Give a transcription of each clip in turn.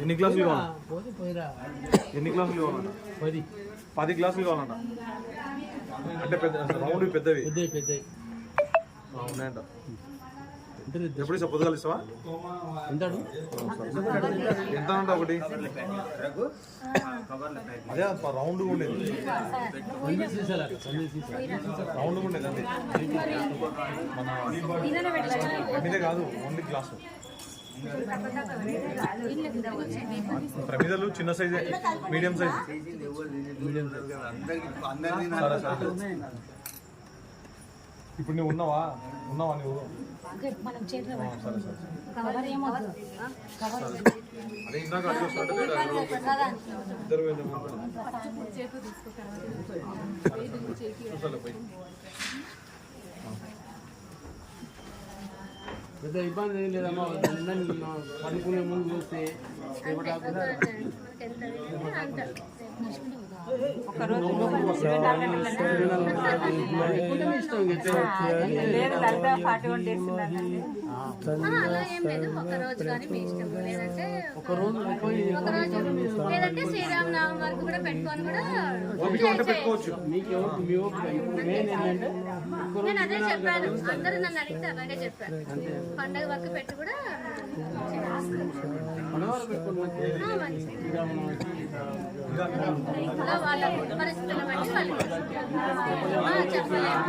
ఎన్ని గ్లాసులు కావాలి పోతే పోయిరా ఎన్ని గ్లాసులు కావాలన్నా పది పది గ్లాసులు కావాలన్నా అంటే పెద్ద రౌండ్ పెద్దవి పెద్ద పెద్ద ఆ, ఉన్నాయంట ఎంత ఎప్పుడు పొద్దుగాలు ఇస్తావా? ఎంతాడు? ఎంత అంట ఒకటి? అదే రౌండ్ ఉండేది. రౌండ్ ఉండేది ప్రమిద కాదు ఓన్లీ గ్లాసు ప్రమిదలు చిన్న సైజే మీడియం సైజ్ సరే సరే. ఇప్పుడు నువ్వు ఉన్నావా? ఉన్నావా నువ్వు? మనం చేతిలో సరే సరే. కవర్ ఏమొద్దు. కవర్ అదే ఇందాక అడిగి వస్తుంటే ఇద్దరు వరకు కూడా పెట్టుకొని కూడా ఓపిక ఉంటే పెట్టుకోవచ్చు మీకు ఎవరు మీ ఓపిక మెయిన్ ఏంటంటే నేను అదే చెప్పాను. అందరూ నన్ను అడిగితే అలాగే చెప్పాను పండగ వరకు పెట్టి కూడా మనవారు పెట్టుకున్న ఆ, మంచిది. అలా వాళ్ళ పరిస్థితులను బట్టి వాళ్ళు ఆ, చెప్పలేము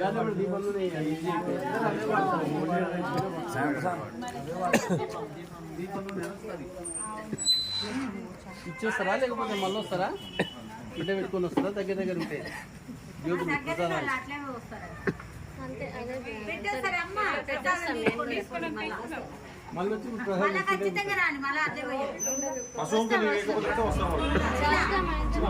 యాదవ్ దీపాలు ఇచ్చేస్తారా లేకపోతే మళ్ళీ వస్తారా ఇంటే పెట్టుకొని వస్తారా? దగ్గర దగ్గర ఉంటే. జ్యోతి ప్రసాదాలు అంతే అదే పెట్టేస్తాం మేము. మళ్ళీ వచ్చి ఇప్పుడు ప్రసాదం అసోంతో లేకపోతే వస్తాం చేస్తాం మా ఇంట్లో.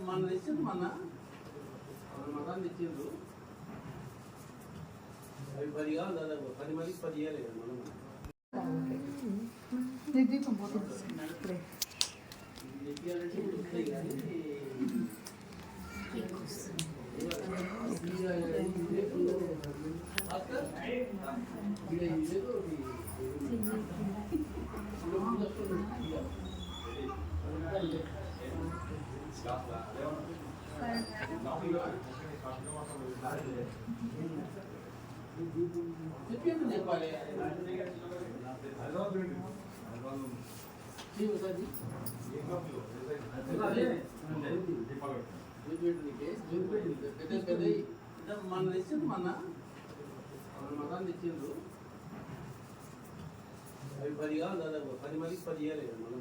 మన తెచ్చింది మన మతాన్ని తెచ్చిండ్రు అవి పది కావాలి దాదాపు పది మందికి పది ఇవ్వాలి కదా మనం ఇప్పుడు చెప్పాలి మన ఇచ్చింది మన మతాన్ని ఇచ్చిండ్రు పది మందికి పది ఇవ్వలేదు మనం.